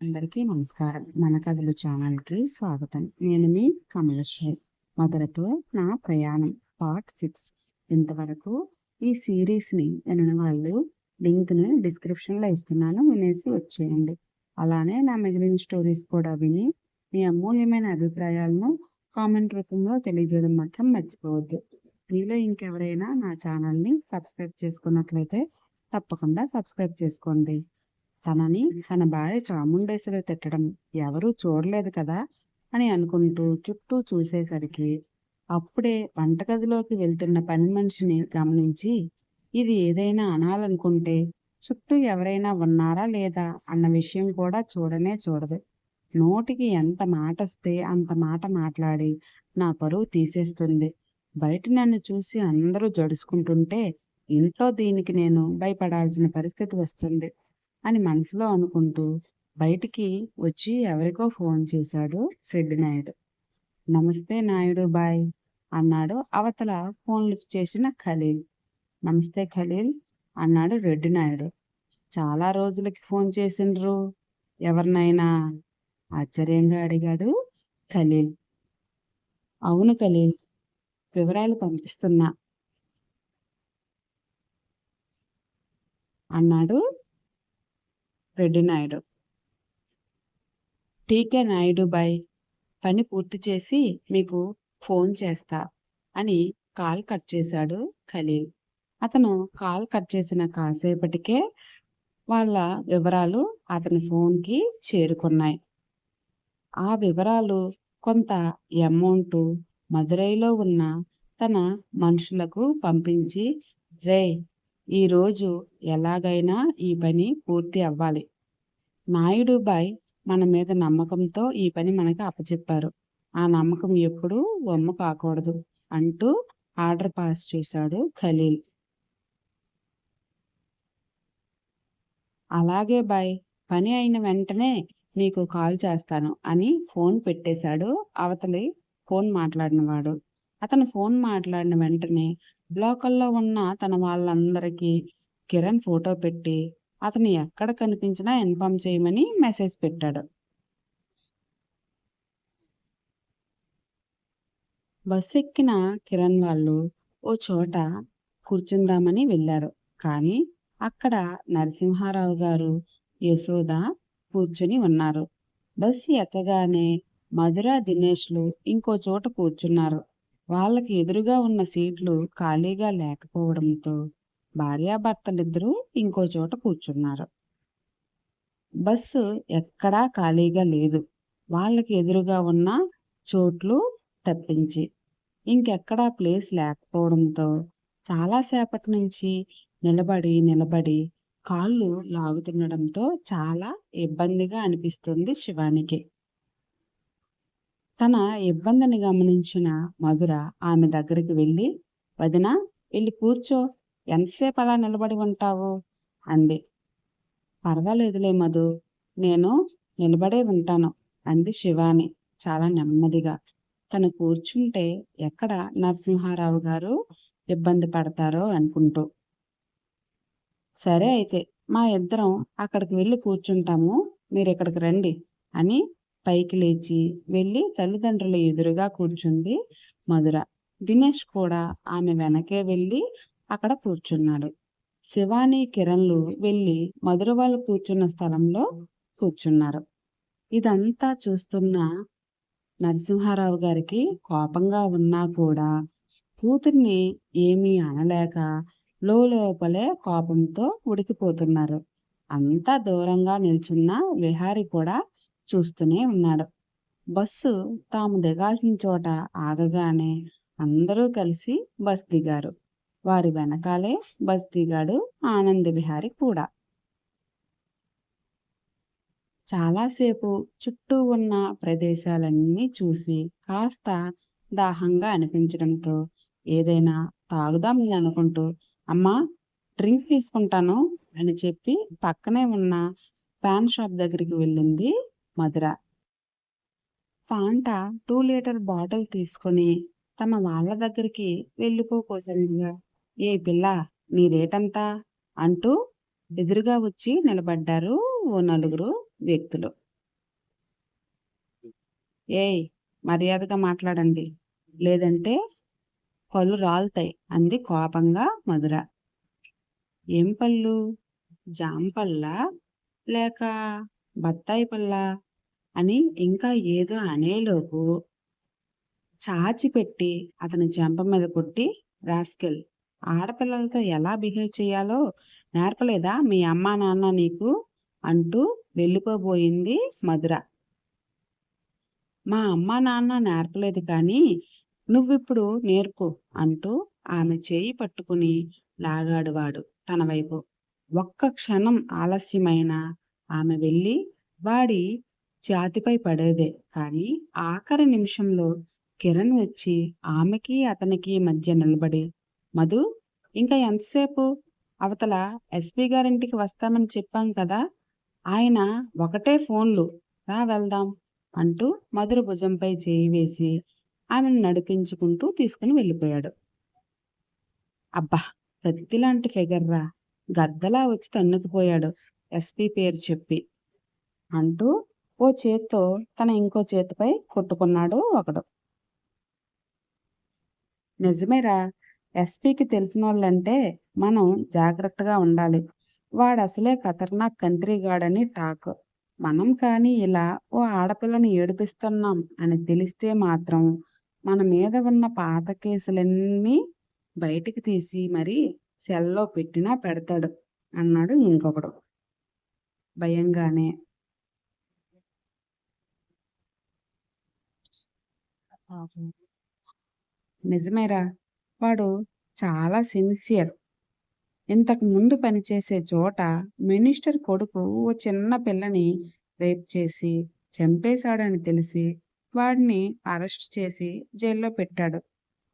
అందరికీ నమస్కారం. మన కథలు ఛానల్కి స్వాగతం. నేను మీ కమలశ్రీ. మొదలతో నా ప్రయాణం. Part six. ఇంతవరకు ఈ సిరీస్ని వినని వాళ్ళు లింక్ని డిస్క్రిప్షన్లో ఇస్తున్నాను వినేసి వచ్చేయండి. అలానే నా మిగిలిన స్టోరీస్ కూడా విని మీ అమూల్యమైన అభిప్రాయాలను కామెంట్ రూపంలో తెలియజేయడం మాత్రం మర్చిపోవద్దు. మీలో ఇంకెవరైనా నా ఛానల్ని సబ్స్క్రైబ్ చేసుకున్నట్లయితే తప్పకుండా సబ్స్క్రైబ్ చేసుకోండి. తనని తన భార్య చాముండేశ్వరి తిట్టడం ఎవరూ చూడలేదు కదా అని అనుకుంటూ చుట్టూ చూసేసరికి అప్పుడే వంటగదిలోకి వెళ్తున్న పని మనిషిని గమనించి ఇది ఏదైనా అనాలనుకుంటే చుట్టూ ఎవరైనా ఉన్నారా లేదా అన్న విషయం కూడా చూడనే చూడదు. నోటికి ఎంత మాట వస్తే అంత మాట మాట్లాడి నా పరువు తీసేస్తుంది. బయట నన్ను చూసి అందరూ జడుచుకుంటుంటే ఇంట్లో దీనికి నేను భయపడాల్సిన పరిస్థితి వస్తుంది. అని మనసులో అనుకుంటూ బయటికి వచ్చి ఎవరికో ఫోన్ చేశాడు ఫ్రెడ్ నాయుడు. నమస్తే నాయుడు బాయ్ అన్నాడు అవతల ఫోన్ లిఫ్ట్ చేసిన ఖలీల్. నమస్తే ఖలీల్ అన్నాడు రెడ్డి నాయుడు. చాలా రోజులకి ఫోన్ చేసిండ్రు. ఎవరినైనా? ఆశ్చర్యంగా అడిగాడు ఖలీల్. అవును ఖలీల్ వివరాలు పంపిస్తున్నా అన్నాడు రెడ్డి నాయుడు. టీకే నాయుడు బై పని పూర్తి చేసి మీకు ఫోన్ చేస్తా అని కాల్ కట్ చేశాడు ఖలీల్. అతను కాల్ కట్ చేసిన కాసేపటికే వాళ్ళ వివరాలు అతని ఫోన్కి చేరుకున్నాయి. ఆ వివరాలు కొంత అమౌంట్ మదురైలో ఉన్న తన మనుషులకు పంపించి రే ఈరోజు ఎలాగైనా ఈ పని పూర్తి అవ్వాలి. నాయుడు బాయ్ మన మీద నమ్మకంతో ఈ పని మనకి అప్పచెప్పారు. ఆ నమ్మకం ఎప్పుడూ బొమ్మ కాకూడదు అంటూ ఆర్డర్ పాస్ చేశాడు ఖలీల్. అలాగే బాయ్ పని అయిన వెంటనే నీకు కాల్ చేస్తాను అని ఫోన్ పెట్టేశాడు అవతలి ఫోన్ మాట్లాడినవాడు. అతను ఫోన్ మాట్లాడిన వెంటనే బ్లాకుల్లో ఉన్న తన వాళ్ళందరికీ కిరణ్ ఫోటో పెట్టి అతను ఎక్కడ కనిపించినా ఇన్ఫామ్ చేయమని మెసేజ్ పెట్టాడు. బస్సు ఎక్కిన కిరణ్ వాళ్ళు ఓ చోట కూర్చుందామని వెళ్ళారు. కానీ అక్కడ నరసింహారావు గారు యశోద కూర్చుని ఉన్నారు. బస్సు ఎక్కగానే మధుర దినేష్లు ఇంకో చోట కూర్చున్నారు. వాళ్ళకి ఎదురుగా ఉన్న సీట్లు ఖాళీగా లేకపోవడంతో భార్యాభర్తలిద్దరూ ఇంకో చోట కూర్చున్నారు. బస్సు ఎక్కడా ఖాళీగా లేదు. వాళ్ళకి ఎదురుగా ఉన్న చోట్లు తప్పించి ఇంకెక్కడా ప్లేస్ లేకపోవడంతో చాలాసేపటి నుంచి నిలబడి నిలబడి కాళ్ళు లాగుతుండడంతో చాలా ఇబ్బందిగా అనిపిస్తుంది శివానికి. తన ఇబ్బందిని గమనించిన మధుర ఆమె దగ్గరికి వెళ్ళి వదిన వెళ్ళి కూర్చో. ఎంతసేపు అలా నిలబడి ఉంటావు? అంది. పర్వాలేదులే మధు. నేను నిలబడే ఉంటాను అంది శివాని చాలా నెమ్మదిగా. తను కూర్చుంటే ఎక్కడ నరసింహారావు గారు ఇబ్బంది పడతారో అనుకుంటూ. సరే అయితే మా ఇద్దరం అక్కడికి వెళ్ళి కూర్చుంటాము. మీరు ఇక్కడికి రండి అని పైకి లేచి వెళ్ళి తల్లిదండ్రుల ఎదురుగా కూర్చుంది మధుర. దినేష్ కూడా ఆమె వెనకే వెళ్ళి అక్కడ కూర్చున్నాడు. శివాని కిరణ్లు వెళ్ళి మధుర వాళ్ళు కూర్చున్న స్థలంలో కూర్చున్నారు. ఇదంతా చూస్తున్న నరసింహారావు గారికి కోపంగా ఉన్నా కూడా కూతుర్ని ఏమీ అనలేక లోపలే కోపంతో ఉడికిపోతున్నారు. అంతా దూరంగా నిల్చున్న విహారి కూడా చూస్తూనే ఉన్నాడు. బస్సు తాము దిగాల్సిన చోట ఆగగానే అందరూ కలిసి బస్ దిగారు. వారి వెనకాలే బస్ దిగాడు ఆనంద విహారి కూడా. చాలాసేపు చుట్టూ ఉన్న ప్రదేశాలన్నీ చూసి కాస్త దాహంగా అనిపించడంతో ఏదైనా తాగుదామని అనుకుంటూ అమ్మా డ్రింక్ తీసుకుంటాను అని చెప్పి పక్కనే ఉన్న పాన్ షాప్ దగ్గరికి వెళ్ళింది Madhura. Fanta two litre bottle తీసుకొని తమ వాళ్ళ దగ్గరికి వెళ్ళిపోకోసండిగా ఏ పిల్ల నీ రేటంతా? అంటూ ఎదురుగా వచ్చి నిలబడ్డారు ఓ నలుగురు వ్యక్తులు. ఏయ్ మర్యాదగా మాట్లాడండి. లేదంటే పళ్ళు రాలుతాయి అంది కోపంగా మధుర. ఏం పళ్ళు? జాంపళ్ళ లేక బత్తాయి పళ్ళా అని ఇంకా ఏదో అనేలోపు చాచిపెట్టి అతని చెంప మీద కొట్టి రాస్కెల్ ఆడపిల్లలతో ఎలా బిహేవ్ చేయాలో నేర్పలేదా మీ అమ్మా నాన్న నీకు? అంటూ వెళ్ళిపోబోయింది మధుర. మా అమ్మా నాన్న నేర్పలేదు కానీ నువ్విప్పుడు నేర్పు అంటూ ఆమె చేయి పట్టుకుని లాగాడు వాడు తన వైపు. ఒక్క క్షణం ఆలస్యమైన ఆమె వెళ్ళి వాడి ఛాతిపై పడేదే. కానీ ఆఖరి నిమిషంలో కిరణ్ వచ్చి ఆమెకి అతనికి మధ్య నిలబడి మధు ఇంకా ఎంతసేపు? అవతల ఎస్పీ గారింటికి వస్తామని చెప్పాం కదా ఆయన ఒకటే ఫోన్లు రా వెళ్దాం అంటూ మధుర భుజంపై చేయి వేసి ఆమెను నడిపించుకుంటూ తీసుకుని వెళ్ళిపోయాడు. అబ్బా కత్తిలాంటి ఫిగర్ రా గద్దలా వచ్చి తన్నుకుపోయాడు. ఎస్పీ పేరు చెప్పి అంటూ ఓ చేత్తో తన ఇంకో చేతిపై కొట్టుకున్నాడు ఒకడు. నిజమేరా ఎస్పీకి తెలిసిన వాళ్ళంటే మనం జాగ్రత్తగా ఉండాలి. వాడు అసలే ఖతర్నాక్ కంత్రిగాడని టాక్. మనం కానీ ఇలా ఓ ఆడపిల్లని ఏడిపిస్తున్నాం అని తెలిస్తే మాత్రం మన మీద ఉన్న పాత కేసులన్నీ బయటికి తీసి మరి సెల్లో పెట్టినా పెడతాడు అన్నాడు ఇంకొకడు. భయంగానే. నిజమేరా వాడు చాలా సిన్సియర్. ఇంతకు ముందు పనిచేసే చోట మినిస్టర్ కొడుకు ఓ చిన్న పిల్లని రేప్ చేసి చంపేశాడని తెలిసి వాడిని అరెస్ట్ చేసి జైల్లో పెట్టాడు.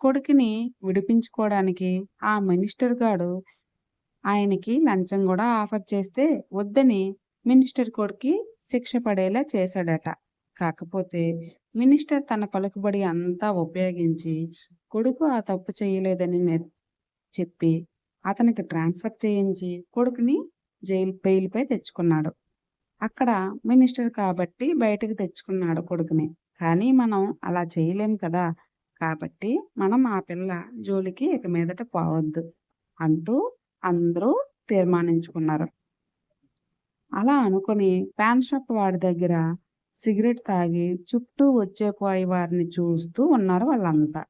కొడుకుని విడిపించుకోవడానికి ఆ మినిస్టర్ గాడు ఆయనకి లంచం కూడా ఆఫర్ చేస్తే వద్దని మినిస్టర్ కొడుకి శిక్ష పడేలా చేశాడట. కాకపోతే మినిస్టర్ తన పలుకుబడి అంతా ఉపయోగించి కొడుకు ఆ తప్పు చేయలేదని చెప్పి అతనికి ట్రాన్స్ఫర్ చేయించి కొడుకుని జైలు బెయిల్పై తెచ్చుకున్నాడు. అక్కడ మినిస్టర్ కాబట్టి బయటకు తెచ్చుకున్నాడు కొడుకుని. కానీ మనం అలా చేయలేం కదా. కాబట్టి మనం ఆ పిల్ల జోలికి ఇక మీదట పోవద్దు అంటూ అందరూ తీర్మానించుకున్నారు. అలా అనుకుని ప్యాన్ షాప్ వాడి దగ్గర సిగరెట్ తాగి చుట్టూ వచ్చేపోయి వారిని చూస్తూ ఉన్నారు వాళ్ళంతా.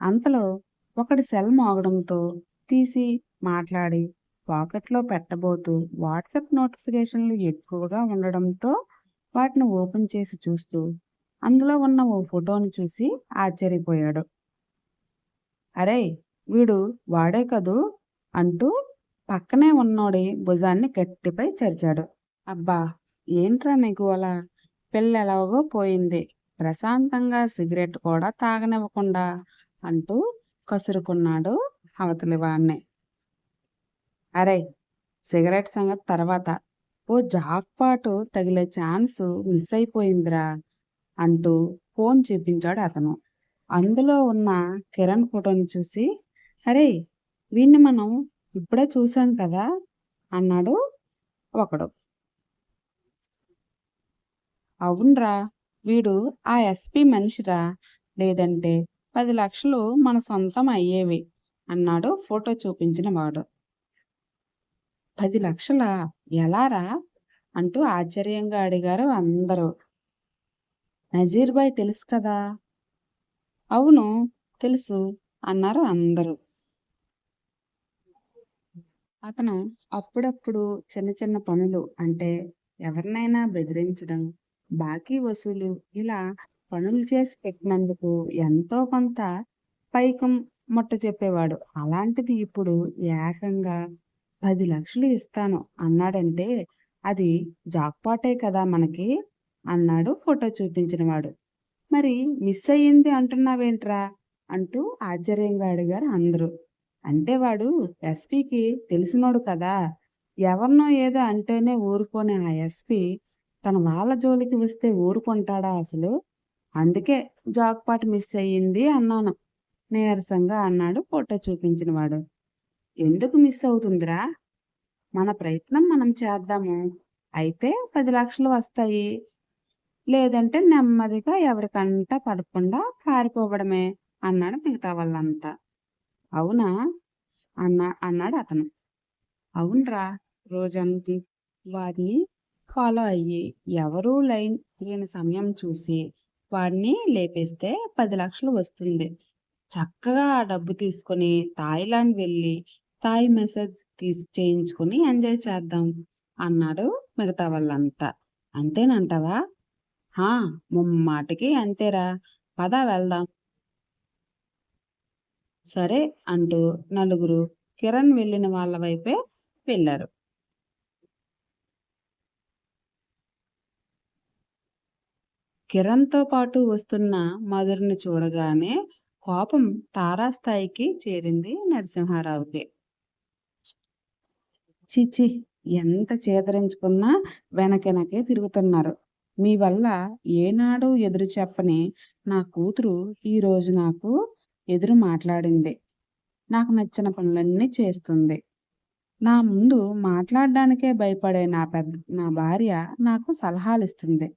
అంతలో ఒకటి సెల్ మోగడంతో తీసి మాట్లాడి పాకెట్లో పెట్టబోతూ వాట్సాప్ నోటిఫికేషన్లు ఎక్కువగా ఉండడంతో వాటిని ఓపెన్ చేసి చూస్తూ అందులో ఉన్న ఓ ఫోటోని చూసి ఆశ్చర్యపోయాడు. అరే వీడు వాడే కదూ? అంటూ పక్కనే ఉన్నోడి భుజాన్ని గట్టిపై చరిచాడు. అబ్బా! ఏంట్రా నీకు అలా? పిల్లెలాగో పోయింది. ప్రశాంతంగా సిగరెట్ కూడా తాగనివ్వకుండా అంటూ కసురుకున్నాడు అవతలి వాణ్ణి. అరే సిగరెట్ సంగతి తర్వాత. ఓ జాక్పాటు తగిలే ఛాన్స్ మిస్ అయిపోయిందిరా అంటూ ఫోన్ చూపించాడు అతను. అందులో ఉన్న కిరణ్ ఫోటోని చూసి అరే వీణ్ణి మనం ఇప్పుడే చూశాం కదా అన్నాడు ఒకడు. అవునరా వీడు ఆ ఎస్పీ మనిషిరా? లేదంటే పది లక్షలు మన సొంతం అయ్యేవి అన్నాడు ఫోటో చూపించిన వాడు. పది లక్షల? ఎలారా? అంటూ ఆశ్చర్యంగా అడిగారు అందరూ. నజీర్ బాయ్ తెలుసు కదా? అవును తెలుసు అన్నారు అందరూ. అతను అప్పుడప్పుడు చిన్న చిన్న పనులు అంటే ఎవరినైనా బెదిరించడం బాకీ వసూలు ఇలా పనులు చేసి పెట్టినందుకు ఎంతో కొంత పైకం ముట్ట చెప్పేవాడు. అలాంటిది ఇప్పుడు ఏకంగా పది లక్షలు ఇస్తాను అన్నాడంటే అది జాక్పాటే కదా మనకి అన్నాడు ఫోటో చూపించినవాడు మరి మిస్ అయ్యింది అంటున్నావేంట్రా? అంటూ ఆశ్చర్యంగా అడిగారు అందరూ. అంటే వాడు ఎస్పీకి తెలిసినోడు కదా. ఎవరినో ఏదో అంటేనే ఊరుకోనే ఆ ఎస్పీ తన వాళ్ళ జోలికి వస్తే ఊరుకుంటాడా అసలు? అందుకే జాక్పాట్ మిస్ అయ్యింది అన్నాను. నీరసంగా అన్నాడు ఫోటో చూపించిన వాడు. ఎందుకు మిస్ అవుతుందిరా? మన ప్రయత్నం మనం చేద్దాము. అయితే పది లక్షలు వస్తాయి. లేదంటే నెమ్మదిగా ఎవరికంట పడకుండా పారిపోవడమే అన్నాడు మిగతా వాళ్ళంతా. అవునా? అన్నా అన్నాడు అతను. అవునరా రోజంతా వాడిని ఫాలో అయ్యి ఎవరూ లైన్ లేని సమయం చూసి వాడిని లేపేస్తే పది లక్షలు వస్తుంది. చక్కగా ఆ డబ్బు తీసుకొని థాయిలాండ్ వెళ్ళి థాయ్ మెసేజ్ తీసి చేయించుకొని ఎంజాయ్ చేద్దాం అన్నాడు మిగతా వాళ్ళంతా. అంతేనంటావా? హా ముమ్మాటికి అంతేరా. పద వెళ్దాం. సరే అంటూ నలుగురు కిరణ్ వెళ్ళిన వాళ్ళ వైపే వెళ్ళారు. కిరణ్తో పాటు వస్తున్న మధురిని చూడగానే కోపం తారాస్థాయికి చేరింది నరసింహారావుకి. చిచి ఎంత చేదరించుకున్నా వెనకెనకే తిరుగుతున్నారు. మీ వల్ల ఏనాడు ఎదురు చెప్పని నా కూతురు ఈరోజు నాకు ఎదురు మాట్లాడింది. నాకు నచ్చిన పనులన్నీ చేస్తుంది. నా ముందు మాట్లాడడానికే భయపడే నా పెద్ద నా భార్య నాకు సలహాలు ఇస్తుంది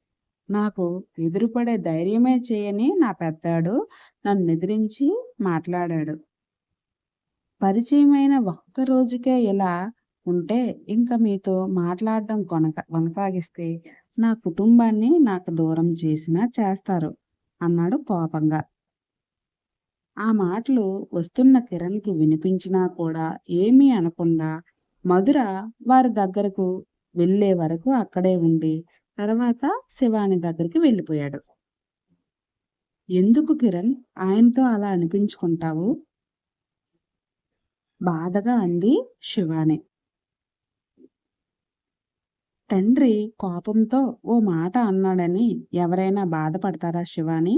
నాకు ఎదురుపడే ధైర్యమే చేయని నా పెద్దాడు నన్ను ఎదిరించి మాట్లాడాడు. పరిచయమైన ఒక్క రోజుకే ఇలా ఉంటే ఇంకా మీతో మాట్లాడడం కొనక కొనసాగిస్తే నా కుటుంబాన్ని నాకు దూరం చేసినా చేస్తారు అన్నాడు కోపంగా. ఆ మాటలు వస్తున్న కిరణ్కి వినిపించినా కూడా ఏమీ అనకుండా మధుర వారి దగ్గరకు వెళ్ళే వరకు అక్కడే ఉండి తర్వాత శివాని దగ్గరికి వెళ్ళిపోయాడు. ఎందుకు కిరణ్? ఆయనతో అలా అనిపించుకుంటావు? బాధగా అంది శివాని. తండ్రి కోపంతో ఓ మాట అన్నాడని ఎవరైనా బాధపడతారా శివాని?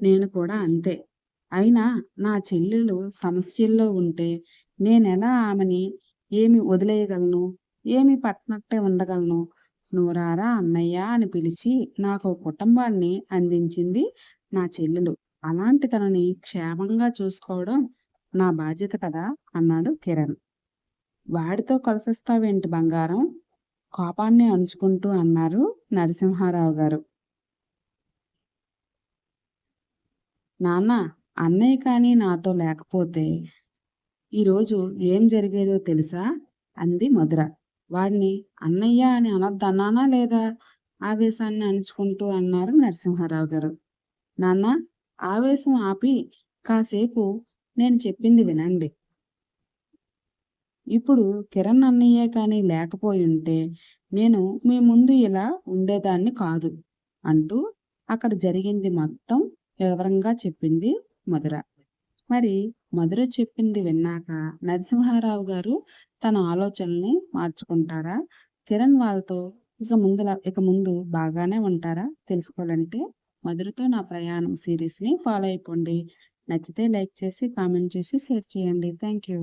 నేను కూడా అంతే. అయినా నా చెల్లెలు సమస్యల్లో ఉంటే నేనెలా ఆమెని ఏమి వదిలేయగలను? ఏమి పట్టనట్టే ఉండగలను? నూరారా అన్నయ్య అని పిలిచి నాకు కుటుంబాన్ని అందించింది నా చెల్లెలు. అలాంటి తనని క్షేమంగా చూసుకోవడం నా బాధ్యత కదా అన్నాడు కిరణ్. వాడితో కలిసిస్తావేంటి బంగారం? కోపాన్ని అంచుకుంటూ అన్నారు నరసింహారావు గారు. నాన్న అన్నయ్య కానీ నాతో లేకపోతే ఈరోజు ఏం జరిగేదో తెలుసా? అంది మధుర. వాడిని అన్నయ్య అని అనొద్దన్నానా లేదా? ఆవేశాన్ని అణుచుకుంటూ అన్నారు నరసింహారావు గారు. నాన్న ఆవేశం ఆపి కాసేపు నేను చెప్పింది వినండి. ఇప్పుడు కిరణ్ అన్నయ్య కానీ లేకపోయి ఉంటే నేను మీ ముందు ఇలా ఉండేదాన్ని కాదు అంటూ అక్కడ జరిగింది మొత్తం వివరంగా చెప్పింది మధుర. మరి మధుర చెప్పింది విన్నాక నరసింహారావు గారు తన ఆలోచనల్ని మార్చుకుంటారా? కిరణ్ వాళ్ళతో ఇక ముందు ఇక ముందు బాగానే ఉంటారా? తెలుసుకోవాలంటే మధురతో నా ప్రయాణం సిరీస్ని ఫాలో అయిపోండి. నచ్చితే లైక్ చేసి కామెంట్ చేసి షేర్ చేయండి. Thank you